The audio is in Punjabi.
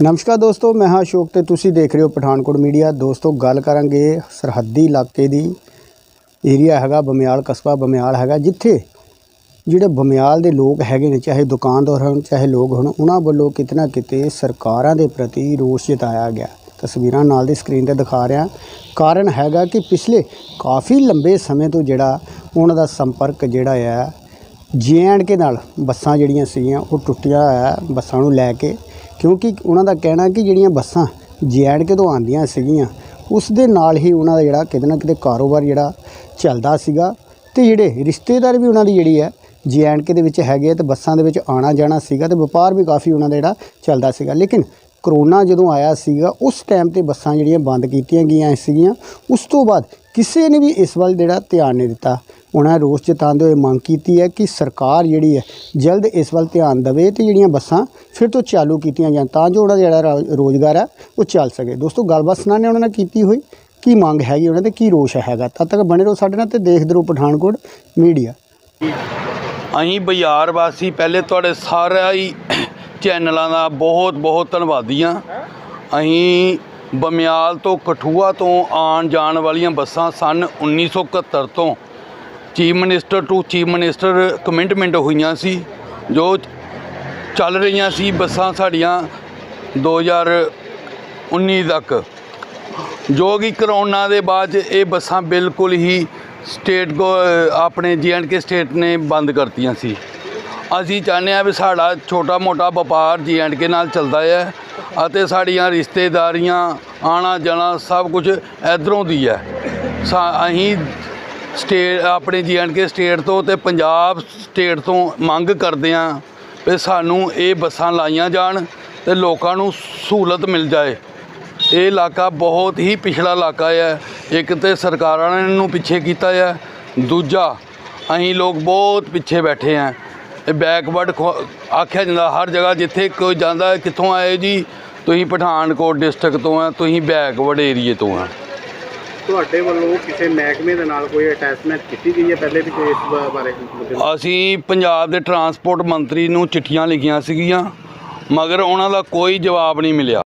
ਨਮਸਕਾਰ ਦੋਸਤੋ, ਮੈਂ ਹਾਂ ਅਸ਼ੋਕ ਤੇ ਤੁਸੀਂ ਦੇਖ ਰਹੇ ਹੋ ਪਠਾਨਕੋਟ ਮੀਡੀਆ। ਦੋਸਤੋ, ਗੱਲ ਕਰਾਂਗੇ ਸਰਹੱਦੀ ਇਲਾਕੇ ਦੀ। ਏਰੀਆ ਹੈਗਾ ਬਮਿਆਲ, ਕਸਬਾ ਬਮਿਆਲ ਹੈਗਾ, ਜਿੱਥੇ ਜਿਹੜੇ ਬਮਿਆਲ ਦੇ ਲੋਕ ਹੈਗੇ ਨੇ, ਚਾਹੇ ਦੁਕਾਨਦਾਰ ਹੋਣ, ਚਾਹੇ ਲੋਕ ਹੋਣ, ਉਹਨਾਂ ਵੱਲੋਂ ਕਿਤਨਾ ਕਿਤੇ ਸਰਕਾਰਾਂ ਦੇ ਪ੍ਰਤੀ ਰੋਸ ਜਤਾਇਆ ਗਿਆ। ਤਸਵੀਰਾਂ ਨਾਲ ਦੀ ਸਕਰੀਨ ਤੇ ਦਿਖਾ ਰਿਹਾ। ਕਾਰਨ ਹੈਗਾ ਕਿ ਪਿਛਲੇ ਕਾਫੀ ਲੰਬੇ ਸਮੇਂ ਤੋਂ ਜਿਹੜਾ ਉਹਨਾਂ ਦਾ ਸੰਪਰਕ ਜਿਹੜਾ ਹੈ ਕੇ ਨਾਲ ਬੱਸਾਂ ਜਿਹੜੀਆਂ ਸੀਗੀਆਂ, ਉਹ ਟੁੱਟੀਆਂ ਹੋਇਆ ਬੱਸਾਂ ਨੂੰ ਲੈ ਕੇ, ਕਿਉਂਕਿ ਉਹਨਾਂ ਦਾ ਕਹਿਣਾ ਕਿ ਜਿਹੜੀਆਂ ਬੱਸਾਂ ਕੇ ਤੋਂ ਆਉਂਦੀਆਂ ਸੀਗੀਆਂ ਉਸ ਦੇ ਨਾਲ ਹੀ ਉਹਨਾਂ ਦਾ ਜਿਹੜਾ ਕਿਤੇ ਨਾ ਕਿਤੇ ਕਾਰੋਬਾਰ ਜਿਹੜਾ ਚੱਲਦਾ ਸੀਗਾ ਤੇ ਜਿਹੜੇ ਰਿਸ਼ਤੇਦਾਰ ਵੀ ਉਹਨਾਂ ਦੀ ਜਿਹੜੀ ਹੈ ਕੇ ਦੇ ਵਿੱਚ ਹੈਗੇ ਆ ਤੇ ਬੱਸਾਂ ਦੇ ਵਿੱਚ ਆਣਾ ਜਾਣਾ ਸੀਗਾ ਤੇ ਵਪਾਰ ਵੀ ਕਾਫੀ ਉਹਨਾਂ ਦਾ ਜਿਹੜਾ ਚੱਲਦਾ ਸੀਗਾ। ਲੇਕਿਨ ਕਰੋਨਾ ਜਦੋਂ ਆਇਆ ਸੀਗਾ, ਉਸ ਟਾਈਮ ਤੇ ਬੱਸਾਂ ਜਿਹੜੀਆਂ ਬੰਦ ਕੀਤੀਆਂ ਗਈਆਂ ਸੀਗੀਆਂ। ਉਸ ਤੋਂ ਬਾਅਦ ਕਿਸੇ ਨੇ ਵੀ ਇਸ ਵੱਲ ਜਿਹੜਾ ਧਿਆਨ ਨਹੀਂ ਦਿੱਤਾ। ਉਹਨਾਂ ਨੇ ਰੋਸ ਜਤਾਉਂਦੇ ਹੋਏ ਮੰਗ ਕੀਤੀ ਹੈ ਕਿ ਸਰਕਾਰ ਜਿਹੜੀ ਹੈ, ਜਲਦ ਇਸ ਵੱਲ ਧਿਆਨ ਦੇਵੇ ਤੇ ਜਿਹੜੀਆਂ ਬੱਸਾਂ ਫਿਰ ਤੋਂ ਚਾਲੂ ਕੀਤੀਆਂ ਜਾਣ, ਤਾਂ ਜੋ ਉਹਨਾਂ ਦਾ ਜਿਹੜਾ ਰਾ- ਰੋਜ਼ਗਾਰ ਹੈ, ਉਹ ਚੱਲ ਸਕੇ। ਦੋਸਤੋ, ਗੱਲਬਾਤ ਸੁਣਾਉਂਦੇ ਹਾਂ ਉਹਨਾਂ ਨੇ ਕੀਤੀ ਹੋਈ। ਕੀ ਮੰਗ ਹੈਗੀ ਉਹਨਾਂ ਤੇ, ਕੀ ਰੋਸ਼ ਹੈਗਾ? ਤਦ ਤੱਕ ਬਣੇ ਰਹੋ ਸਾਡੇ ਨਾਲ ਤੇ ਦੇਖਦੇ ਰਹੋ ਪਠਾਨਕੋਟ ਮੀਡੀਆ। ਅਸੀਂ ਬਾਜ਼ਾਰ ਵਾਸੀ, ਪਹਿਲੇ ਤੁਹਾਡੇ ਸਾਰਾ ਹੀ ਚੈਨਲਾਂ ਦਾ ਬਹੁਤ ਬਹੁਤ ਧੰਨਵਾਦੀ ਹਾਂ ਅਸੀਂ ਬਮਿਆਲ ਤੋਂ ਕਠੂਆ ਤੋਂ ਆਉਣ ਜਾਣ ਵਾਲੀਆਂ ਬੱਸਾਂ ਸਨ 1971 ਤੋਂ। Chief minister to chief minister commitment ਹੋਈਆਂ ਸੀ, ਜੋ ਚੱਲ ਰਹੀਆਂ ਸੀ ਬੱਸਾਂ ਸਾਡੀਆਂ 2019 ਤੱਕ। ਜੋ ਕਿ ਕਰੋਨਾ ਦੇ ਬਾਅਦ 'ਚ ਇਹ ਬੱਸਾਂ ਬਿਲਕੁਲ ਹੀ ਸਟੇਟ ਕੋ ਆਪਣੇ ਕੇ ਸਟੇਟ ਨੇ ਬੰਦ ਕਰਤੀਆਂ ਸੀ। ਅਸੀਂ ਚਾਹੁੰਦੇ ਹਾਂ ਵੀ ਸਾਡਾ ਛੋਟਾ ਮੋਟਾ ਵਪਾਰ ਜੀ ਐਂਡ ਕੇ ਨਾਲ ਚੱਲਦਾ ਹੈ ਅਤੇ ਸਾਡੀਆਂ ਰਿਸ਼ਤੇਦਾਰੀਆਂ, ਆਣਾ ਜਾਣਾ ਸਭ ਕੁਝ ਇਧਰੋਂ ਦੀ ਹੈ। ਸਾ- ਅਸੀਂ ਸਟੇਟ ਆਪਣੇ ਜੀ ਐਂਡ ਕੇ ਸਟੇਟ ਤੋਂ ਤੇ ਪੰਜਾਬ ਸਟੇਟ ਤੋਂ ਮੰਗ ਕਰਦੇ ਹਾਂ ਵੀ ਸਾਨੂੰ ਇਹ ਬੱਸਾਂ ਲਾਈਆਂ ਜਾਣ ਤੇ ਲੋਕਾਂ ਨੂੰ ਸਹੂਲਤ ਮਿਲ ਜਾਏ। ਇਹ ਇਲਾਕਾ ਬਹੁਤ ਹੀ ਪਿਛੜਾ ਇਲਾਕਾ ਹੈ। ਇੱਕ ਤੇ ਸਰਕਾਰਾਂ ਨੇ ਇਹਨੂੰ ਪਿੱਛੇ ਕੀਤਾ ਹੈ। ਦੂਜਾ, ਅਸੀਂ ਲੋਕ ਬਹੁਤ ਪਿੱਛੇ ਬੈਠੇ ਹਾਂ। ਬੈਕਵਰਡ ਆਖਿਆ ਜਾਂਦਾ ਹਰ ਜਗ੍ਹਾ ਜਿੱਥੇ ਕੋਈ ਜਾਂਦਾ ਕਿੱਥੋਂ ਆਏ ਜੀ? ਤੁਸੀਂ ਪਠਾਨਕੋਟ ਡਿਸਟ੍ਰਿਕਟ ਤੋਂ ਆ ਤੁਸੀਂ ਬੈਕਵਰਡ ਏਰੀਏ ਤੋਂ ਆ। ਤੁਹਾਡੇ ਵੱਲੋਂ ਕਿਸੇ ਮਹਿਕਮੇ ਦੇ ਨਾਲ ਕੋਈ ਅਟੈਚਮੈਂਟ ਕੀਤੀ ਗਈ ਹੈ? ਪਹਿਲੇ ਵੀ ਕੋਈ ਇਸ ਬਾਰੇ? ਅਸੀਂ ਪੰਜਾਬ ਦੇ ਟਰਾਂਸਪੋਰਟ ਮੰਤਰੀ ਨੂੰ ਚਿੱਠੀਆਂ ਲਿਖੀਆਂ ਸੀਗੀਆਂ ਮਗਰ ਉਹਨਾਂ ਦਾ ਕੋਈ ਜਵਾਬ ਨਹੀਂ ਮਿਲਿਆ।